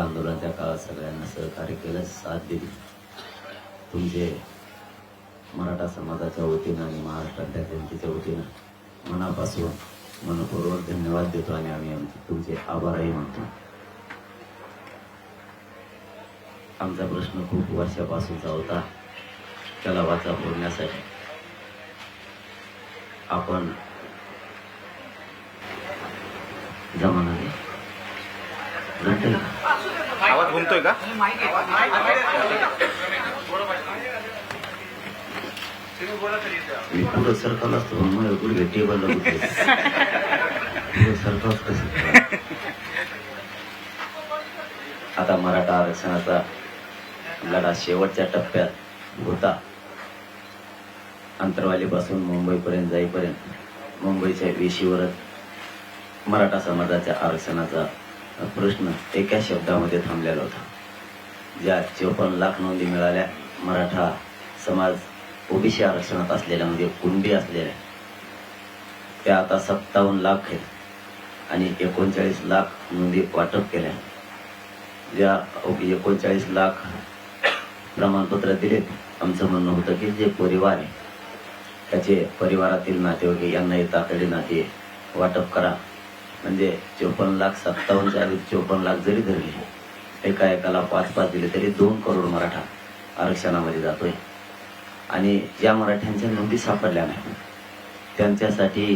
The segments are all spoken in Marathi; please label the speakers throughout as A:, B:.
A: मराठा आंदोलनाच्या काळात सगळ्यांना सहकार्य केलं साथ दिली. तुमचे मराठा समाजाच्या वतीनं आणि महाराष्ट्रातल्या जनतेच्या वतीनं मनापासून मनपूर्वक धन्यवाद देतो आणि आम्ही आमचे तुमचे आभारही मानतो. आमचा प्रश्न खूप वर्षापासूनचा होता. त्याला वाचा फोडण्यासाठी आपण जमाना
B: घटना घुमतोय का?
A: मी पुढं सरकार असतो पण मग गुडघे टेबलला गुडघे कसं आता मराठा आरक्षणाचा लढा शेवटच्या टप्प्यात होता. अंतरवालीपासून मुंबईपर्यंत जाईपर्यंत मुंबईच्या वेशीवरच मराठा समाजाच्या आरक्षणाचा प्रश्न एका शब्दामध्ये थांबलेला होता. ज्या चोपन्न लाख नोंदी मिळाल्या. मराठा समाज ओबीसी आरक्षणात असलेल्या म्हणजे कुंडी असलेल्या. त्या आता सत्तावन्न लाख आहेत आणि एकोणचाळीस लाख नोंदी वाटप केल्या. ज्या एकोणचाळीस लाख प्रमाणपत्र दिलेत. आमचं म्हणणं होतं की जे परिवार आहे त्याचे परिवारातील नातेवाईक यांनाही तातडी नाते वाटप करा. म्हणजे चोपन्न लाख सत्तावन्नच्या आधी चोपन्न लाख जरी धरले एका एकाला पाच पाच दिले तरी दोन करोड मराठा आरक्षणामध्ये जातोय. आणि ज्या मराठ्यांच्या नोंदी सापडल्या नाही त्यांच्यासाठी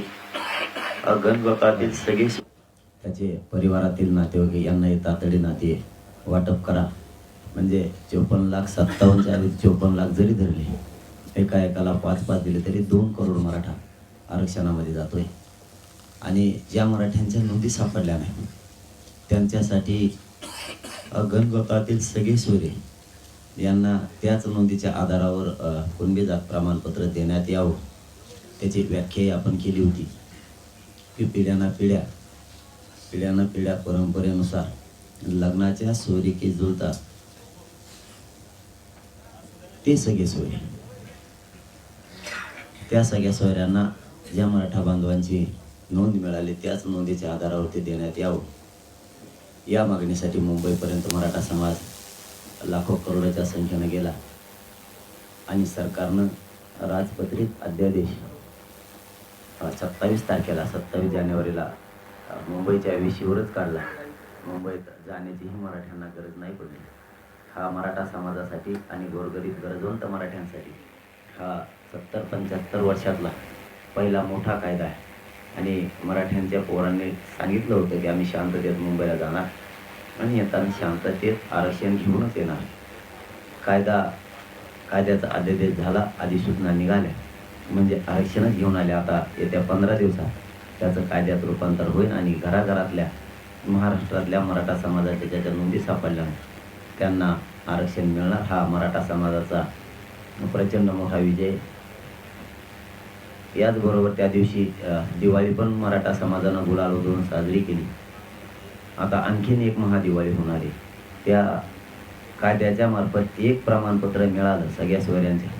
A: गणगोतातील सगळे त्याचे परिवारातील नातेवाईक यांनाही तातडी नाते वाटप करा. म्हणजे चोपन्न लाख सत्तावन्नच्या आधी चोपन्न लाख जरी धरले एका एकाला पाच पाच दिले तरी दोन करोड मराठा आरक्षणामध्ये जातोय. आणि ज्या मराठ्यांच्या नोंदी सापडल्या नाही त्यांच्यासाठी गणगोतातील सगळे सोयरे यांना त्याच नोंदीच्या आधारावर कुणबी जात प्रमाणपत्र देण्यात यावं त्याची व्याख्याही आपण केली होती. की पिढ्याना पिढ्या पिढ्यानं पिढ्या परंपरेनुसार लग्नाच्या सोयरीकी जुळतात ते सगळे सोयरे. त्या सगळ्या सोयऱ्यांना ज्या मराठा बांधवांची नोंद मिळाली त्याच नोंदीच्या आधारावरती देण्यात यावं. या मागणीसाठी मुंबईपर्यंत मराठा समाज लाखो करोडाच्या संख्येनं गेला आणि सरकारनं राजपत्रित अध्यादेश सत्तावीस तारखेला सत्तावीस जानेवारीला मुंबईच्या वेशीवरच काढला. मुंबईत जाण्याचीही मराठ्यांना गरज नाही पडली. हा मराठा समाजासाठी आणि गोरगरीब गरजवंत मराठ्यांसाठी हा सत्तर पंच्याहत्तर वर्षातला पहिला मोठा कायदा आहे. आणि मराठ्यांच्या पोरांनी सांगितलं होतं की आम्ही शांततेत मुंबईला जाणार. आणि येताना शांततेत आरक्षण घेऊनच येणार. कायदा कायद्याचा अध्यादेश झाला अधिसूचना निघाल्या. म्हणजे आरक्षणच घेऊन आले आता येत्या पंधरा दिवसात. त्याचं कायद्यात रूपांतर होईल आणि घराघरातल्या महाराष्ट्रातल्या मराठा समाजाच्या ज्याच्या नोंदी सापडल्या त्यांना आरक्षण मिळणार. हा मराठा समाजाचा प्रचंड मोठा विजय याचबरोबर त्या दिवशी दिवाळी पण मराठा समाजानं गुलाल उधळून साजरी केली. आता आणखीन एक महादिवाळी होणार आहे. त्या कायद्याच्या मार्फत एक प्रमाणपत्र मिळालं सगळ्या सोयऱ्यांच्या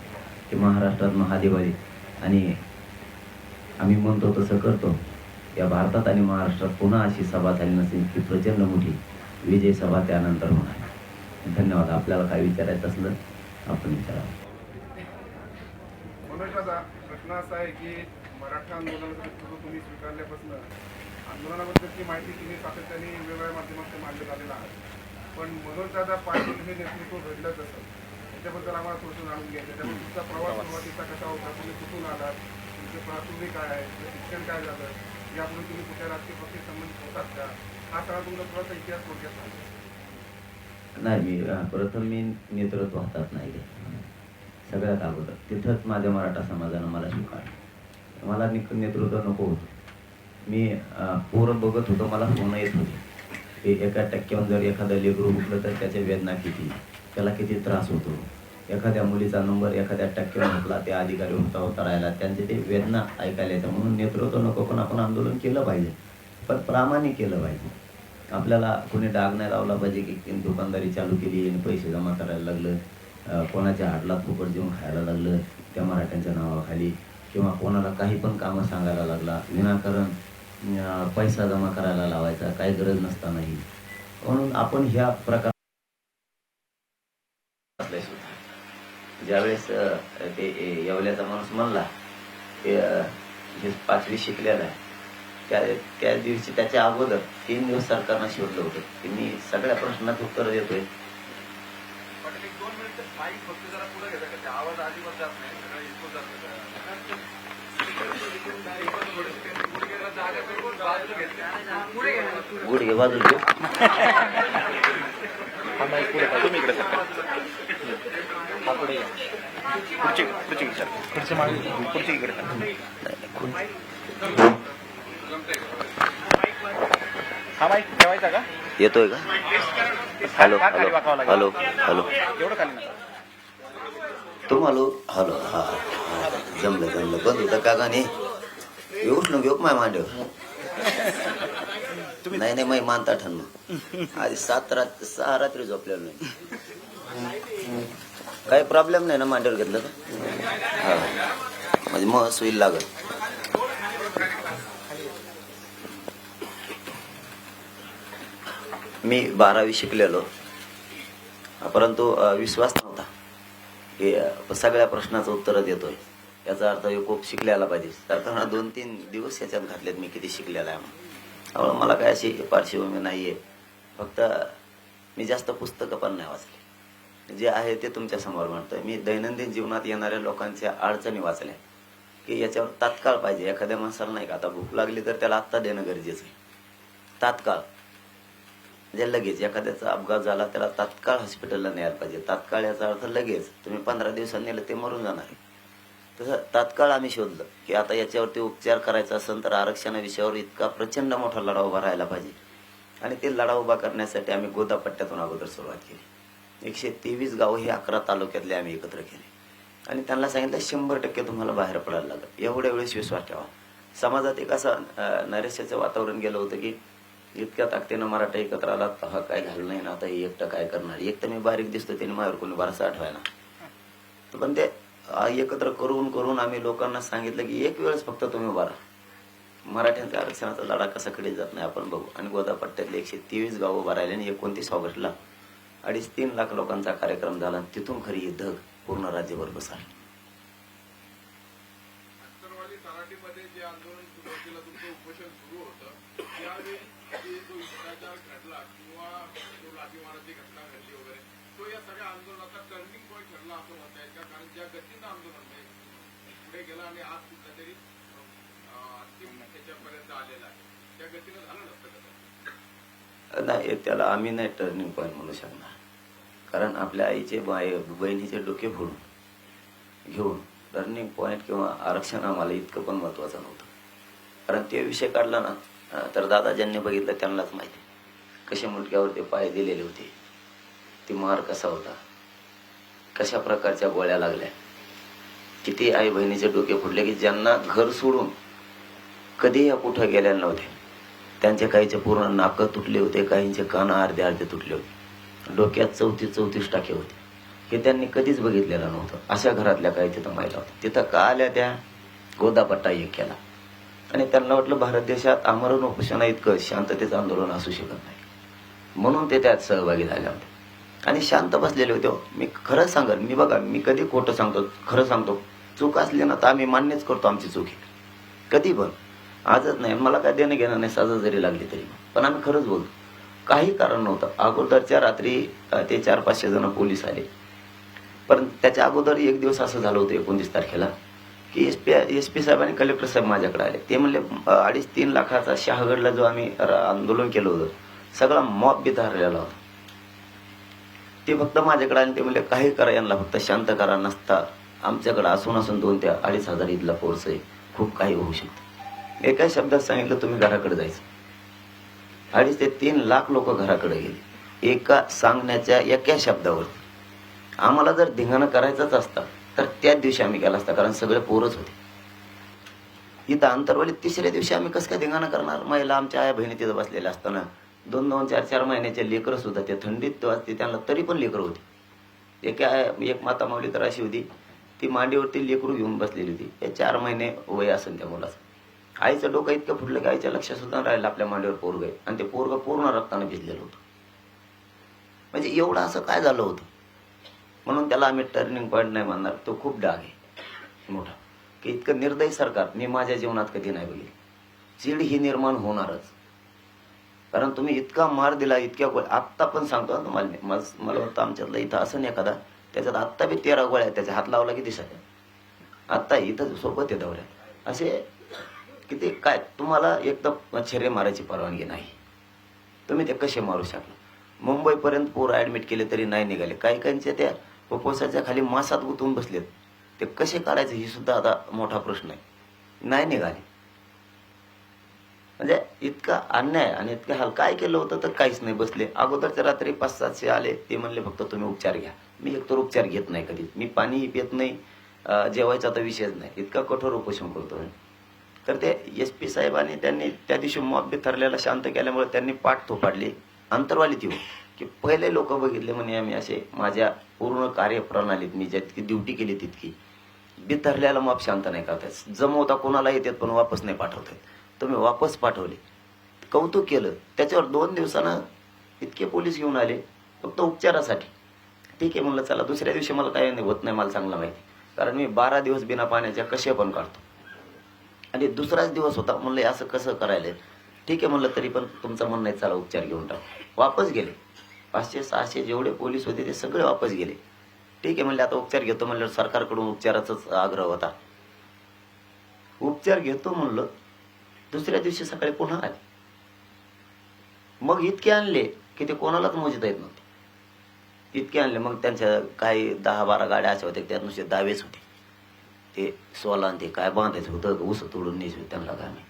A: की महाराष्ट्रात महादिवाळी. आणि आम्ही म्हणतो तसं करतो. या भारतात आणि महाराष्ट्रात पुन्हा अशी सभा झाली नसेल की प्रचंड मोठी विजय सभा त्यानंतर होणार. धन्यवाद. आपल्याला काय विचारायचं असलं आपण विचारावं.
B: मनोज दादा प्रश्न असा आहे की मराठा आंदोलनाचं नेतृत्व तुम्ही स्वीकारल्यापासून आंदोलनाबद्दलची माहिती तुम्ही सातत्याने वेगवेगळ्या माध्यमातून मांडले झालेला आहे. पण मनोज दादा पाटील हे नेतृत्व घडलं कसं त्याच्याबद्दल आम्हाला थोडंसं जाणून घ्यायचं त्यामुळे तुमचा प्रवास सुरुवातीचा कसा होता? तुम्ही कुठून आलात? तुमचे प्राथमिक काय आहे? तुमचं शिक्षण काय झालं? यापूर्वी तुम्ही कुठल्या राजकीय पक्षी संबंधित होतात का? हा सगळा तुमचा थोडासा इतिहास थोडक्यात सांगा.
A: नाही मी प्रथम मी नेतृत्व हातात नाही सगळ्यात अगोदर. तिथंच माझ्या मराठा समाजानं मला स्वीकारलं. मला निक नेतृत्व नको होतं. मी पोरं बघत होतो मला फोन येत होते. की एका टक्क्यावर जर एखादं लेकरू उठलं तर त्याच्या वेदना किती? त्याला किती त्रास होतो? एखाद्या मुलीचा नंबर एखाद्या टक्क्यावर म्हटला त्या अधिकारी होता होता राहिला त्यांचे ते वेदना ऐकायला येतं. म्हणून नेतृत्व नको पण आपण आंदोलन केलं पाहिजे? पण प्रामाणिक केलं पाहिजे. आपल्याला कोणी डाग नाही लावला पाहिजे की दुकानदारी चालू केली आणि पैसे जमा करायला लागलं? कोणाच्या हाडला फुकट देऊन खायला लागलं त्या मराठ्यांच्या नावाखाली किंवा कोणाला काही पण कामं सांगायला लागला विनाकारण पैसा जमा करायला लावायचा काही गरज नसतानाही. म्हणून आपण ह्या प्रकार ज्यावेळेस ते येवल्याचा माणूस म्हणला हे पाचवी शिकलेला आहे. त्या त्या दिवशी त्याच्या अगोदर तीन दिवस सरकारनं शोधलं होतं. की मी सगळ्या प्रश्नात उत्तर देतोय.
B: पाटील एक दोन मिनिटं माईक फक्त जरा पुढे घेता का ते आवाज अजिबात जात नाही सगळं जात पुढे
A: गुडघे बाजूला घेऊ
C: तुम्ही इकडे सर. हा पुढे. खुर्ची खुर्ची सर खुर्ची मागे खुर्ची इकडे. हा माईक ठेवायचा का?
A: येतोय का? Hello hello. Hello hello.
C: नका.
A: तुम्हाला हॅलो हा. जमलं जमलं. बंद होतं का गाणे येऊच ना घेऊ माय मांडव नाही नाही माही मानता ठन मग आधी सात रात्री सहा रात्री झोपलेलो नाही काही प्रॉब्लेम नाही ना मांडीवर घेतलं का? हा. म्हणजे मग सुईल लागत मी बारावी शिकलेलो. परंतु विश्वास नव्हता. की सगळ्या प्रश्नाचं उत्तर देतोय. याचा अर्थ हे खूप शिकलेला पाहिजे. सरकारनं दोन तीन दिवस याच्यात घातलेत मी किती शिकलेला आहे म्हणून. त्यामुळे मला काय अशी पार्श्वभूमी नाही आहे फक्त मी जास्त पुस्तकं पण नाही वाचली. जे आहे ते तुमच्यासमोर म्हणतोय. मी दैनंदिन जीवनात येणाऱ्या लोकांच्या अडचणी वाचल्या. की याच्यावर तात्काळ पाहिजे. एखाद्या माणसाला नाही का आता भूक लागली तर त्याला आत्ता देणं गरजेचं आहे. तात्काळ. म्हणजे लगेच एखाद्याचा अपघात झाला त्याला तात्काळ हॉस्पिटलला न्यायला पाहिजे. तात्काळ याचा अर्थ लगेच. तुम्ही पंधरा दिवसांनी नेलं ते मरून जाणार आहे. तसं तात्काळ आम्ही शोधलं की आता याच्यावरती उपचार करायचा असेल तर आरक्षणाविषयावर इतका प्रचंड मोठा लढा उभा राहायला पाहिजे. आणि ते लढा उभा करण्यासाठी आम्ही गोदापट्ट्यातून अगोदर सुरुवात केली. एकशे तेवीस गावं हे अकरा तालुक्यातले आम्ही एकत्र केले. आणि त्यांना सांगितलं शंभर टक्के तुम्हाला बाहेर पडायला लागलं. एवढ्या वेळेस विश्वास ठेवा. समाजात एक असं अं, नैराश्याचं वातावरण गेलं होतं की इतक्या ताकदीनं मराठा एकत्र आला तर हा काय घालू नाही ना आता हे एकटं काय करणार? एक तर मी बारीक दिसतो त्याने माझ्यावर कोणी बारसा आठवायला. तर पण ते एकत्र करून करून आम्ही लोकांना सांगितलं की एक वेळेस फक्त तुम्ही उभारा मराठ्यांचा मराठ्यांच्या आरक्षणाचा लढा कसा कडे जात नाही आपण बघू. आणि गोदापट्ट्यातले एकशे तेवीस गावं उभारायला आणि एकोणतीस ऑगस्टला अडीच तीन लाख लोकांचा कार्यक्रम झाला आणि तिथून खरी ही धग पूर्ण राज्यभर बसाल.
B: आंदोलन उपोषण जो हिंसाचार घडला किंवा जो लाठीमाराची घटना घडली वगैरे तो या सगळ्या आंदोलनाचा टर्निंग पॉईंट ठरला असं म्हणता येईल. का कारण ज्या गतीनं आंदोलन पुढे आणि आज तरी अंतिम त्याच्यापर्यंत आलेला आहे. त्या गतीनं झालं नसतं
A: नाही त्याला आम्ही नाही टर्निंग पॉईंट म्हणू शकणार. कारण आपल्या आईचे बाय बहिणीचे डोके फोडून घेऊन टर्निंग पॉईंट किंवा आरक्षण आम्हाला इतकं पण महत्वाचं नव्हतं. कारण ते विषय काढला ना तर दादा ज्यांनी बघितलं त्यांनाच माहिती. कशा मुलग्यावर ते पाय दिलेले होते. ती मार कसा होता? कशा प्रकारच्या गोळ्या लागल्या? किती आई बहिणीचे डोके फुटले की ज्यांना घर सोडून कधी या कुठं गेल्या नव्हते त्यांचे काहीचे पूर्ण नाकं तुटले होते काहींचे कान अर्धे अर्धे तुटले होते. डोक्यात चौतीस चौतीस टाके होते. हे त्यांनी कधीच बघितलेलं नव्हतं. अशा घरातल्या काही तिथं महिला होत्या. तिथं का आल्या त्या? गोदापट्टा एक केला. आणि त्यांना वाटलं भारत देशात आमरण उपोषणा इतकं शांततेचं आंदोलन असू शकत नाही. म्हणून ते त्यात सहभागी झाले होते. आणि शांत बसलेले होते. मी खरं सांगत मी बघा मी कधी खोटं सांगतो खरं सांगतो. चूक असली ना तर आम्ही मान्यच करतो आमची चूक आहे. कधी पण. आजच नाही मला काय देणं घेणं नाही सजा जरी लागली तरी. पण आम्ही खरंच बोलतो. काही कारण नव्हतं. अगोदरच्या रात्री ते चार पाचशे जण पोलीस आले. पण त्याच्या अगोदर एक दिवस असं झालं होतं एकोणतीस तारखेला. की एस पी एस पी साहेब आणि कलेक्टर साहेब माझ्याकडे आले. ते म्हणले अडीच तीन लाखाचा शहागडला जो आम्ही र- आंदोलन केलं होतं सगळा मॉब बी होता. ते फक्त माझ्याकडे आणि ते म्हणले काही करा यांना फक्त शांत करा नसता. आमच्याकडे असून असून दोन ते अडीच हजार इथला फोर्स आहे. खूप काही होऊ शकतं. एका शब्दात सांगितलं तुम्ही घराकडे जायचं. अडीच ते तीन लाख लोक घराकडे गेले. एका सांगण्याच्या एका शब्दावर. आम्हाला जर धिंगाणं करायचंच असतं तर त्याच दिवशी आम्ही गेला असता कारण सगळे पोरच होते. इथं अंतरवालीत तिसऱ्या दिवशी आम्ही कसं काय धिंगाणं करणार? महिला आमच्या आया बहिणी तिथं बसलेल्या असताना दोन दोन चार चार महिन्याचे लेकरं सुद्धा ते थंडीत वाजते त्यांना तरी पण लेकरं होती. एक एक माता माऊली तर अशी होती ती मांडीवरती लेकरू घेऊन बसलेली होती. हे चार महिने वय असेल त्या मुलाचं. आईचं डोकं इतकं फुटलं की आईच्या लक्षात सुद्धा राहिलं आपल्या मांडीवर पोरग आहे. आणि ते पोरग पूर्ण रक्तानं भिजलेलं होतं. म्हणजे एवढं असं काय झालं होतं? म्हणून त्याला आम्ही टर्निंग पॉईंट नाही म्हणणार. तो खूप डाग आहे. मोठा. की इतकं निर्दयी सरकार. मी माझ्या जीवनात कधी नाही बघितली. चीड ही निर्माण होणारच. कारण तुम्ही इतका मार दिला इतक्या गोळ्या. आत्ता पण सांगतो ना तुम्हाला मी. मला वाटतं आमच्यातलं इथं असं नाही एखादा. त्याच्यात आत्ता बी तेरा गोळ्या आहेत, त्याच्या हात लावला की दिसत आत्ता इथं सोबत आहे दौऱ्या असे किती काय? तुम्हाला एकदम छेरे मारायची परवानगी नाही. तुम्ही ते कसे मारू शकला? मुंबईपर्यंत पोरं ॲडमिट केले तरी नाही निघाले. काही काहींचे त्या फुफ्फुसाच्या खाली मासात गुंतून बसलेत. ते कसे काढायचे ही सुद्धा आता मोठा प्रश्न आहे. नाही निघाले. म्हणजे इतका अन्याय आणि इतकं हाल काय केलं होतं तर काहीच नाही. बसले. अगोदरच्या रात्री पाच सातशे आले. ते म्हणले फक्त तुम्ही उपचार घ्या. मी एकतर उपचार घेत नाही कधी. मी पाणीही पित नाही. जेवायचा तर विषयच नाही. इतका कठोर उपोषण करतो तर ते एस पी साहेबांनी त्यांनी त्या दिवशी मॉब ठरलेला शांत केल्यामुळे त्यांनी पाठ थोपाडली. अंतरवाली ती की पहिले लोक बघितले म्हणे आम्ही असे माझ्या पूर्ण कार्यप्रणालीत मी जितकी ड्युटी केली तितकी. बिथरल्याला माप शांत नाही करतायत. जमवता कोणाला येतात पण वापस नाही पाठवतायत. तुम्ही वापस पाठवले. कौतुक केलं. त्याच्यावर दोन दिवसानं इतके पोलीस घेऊन आले. फक्त उपचारासाठी. ठीक आहे म्हणलं चला दुसऱ्या दिवशी मला काय होत नाही मला चांगलं माहिती. कारण मी बारा दिवस बिना पाण्याच्या कसे पण काढतो. आणि दुसराच दिवस होता म्हणलं असं कसं करायला? ठीक आहे म्हणलं तरी पण तुमचं म्हणणं आहे चला उपचार घेऊन टाक. वापस गेले. पाचशे सहाशे जेवढे पोलीस होते ते सगळे वापस गेले. ठीक आहे म्हणले आता उपचार घेतो म्हणलं सरकारकडून उपचाराचाच आग्रह होता. उपचार घेतो म्हणलं दुसऱ्या दिवशी सकाळी पुन्हा आले. मग इतके आणले की ते कोणालाच मोजता येत नव्हते. इतके आणले मग त्यांच्या काही दहा बारा गाड्या अशा होत्या त्यात नुसते दावेच होते. ते सोला आणि ते काय बांधायचं होतं ऊस तोडून न्यायचं त्यांना काय नाही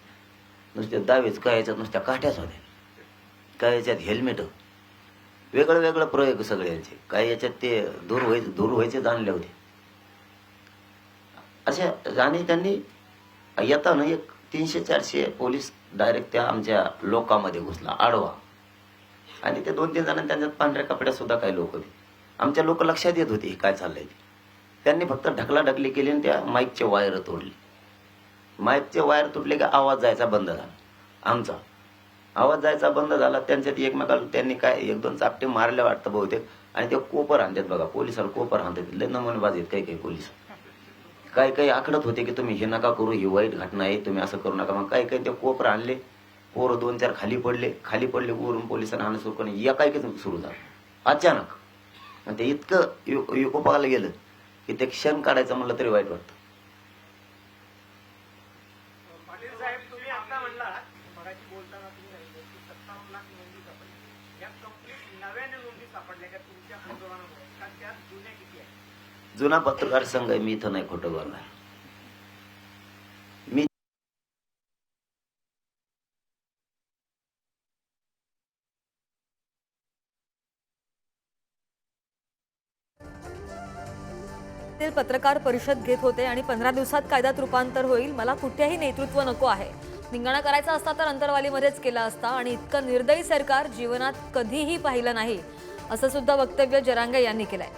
A: नुसते दावेच काय याच्यात नुसत्या काठ्याच होत्या. काय याच्यात हेल्मेट? वेगळं वेगळं प्रयोग सगळ्यांचे. काही याच्यात ते दूर व्हायचे दूर व्हायचे जाणले होते. अशा आणि त्यांनी येताना एक तीनशे चारशे पोलीस डायरेक्ट त्या आमच्या लोकांमध्ये घुसला आडवा. आणि ते दोन तीन जणांनी त्यांच्यात पांढऱ्या कपड्यात सुद्धा काही लोक होते. आमच्या लोक लक्षात येत होती हे काय चाललंय ते. त्यांनी फक्त ढकलाढकली केली आणि त्या माईकचे वायर तोडले. माईकचे वायर तुटले की आवाज जायचा बंद झाला. आमचा. आवाज जायचा बंद झाला त्यांच्यात एकमेकाला त्यांनी काय एक दोन चापटे मारले वाटतं बहुतेक. आणि ते कोपर आणतात बघा पोलिसाला कोपर आणतात लय नमुनेबाज आहेत काही काही पोलीस. काही काही आखडत होते की तुम्ही हे नका करू ही वाईट घटना आहे तुम्ही असं करू नका. मग काही काही ते कोपर आणले पोरं दोन चार खाली पडले. खाली पडले वरून पोलिसांना आणणं सुरू करणे या काय काही सुरू झालं. अचानक. ते इतकं यु- गेलं की ते क्षण काढायचं म्हणलं तरी वाईट वाटतं
D: पाटील साहेब तुम्ही आता म्हणला मगाशी बोलताना तुम्ही सांगितलं की सत्तावन्न लाख नोंदी सापडल्या या कंप्लीट नव्याने नोंदी सापडल्या का तुमच्या आंदोलनामुळे का त्यात जुन्या किती आहेत
A: जुना पत्रकार संघ आहे मी इथं नाही खोटं बोलणार. मी
E: ते पत्रकार परिषद घेत होते आणि पंधरा दिवसात कायद्यात रूपांतर होईल मला कुठेही नेतृत्व नको आहे. निंगाणा करायचा असता तर अंतरवालीमध्येच केला असता आणि इतकं निर्दयी सरकार जीवनात कधीही पाहिलं नाही. असं सुद्धा वक्तव्य जरांगे यांनी केलंय.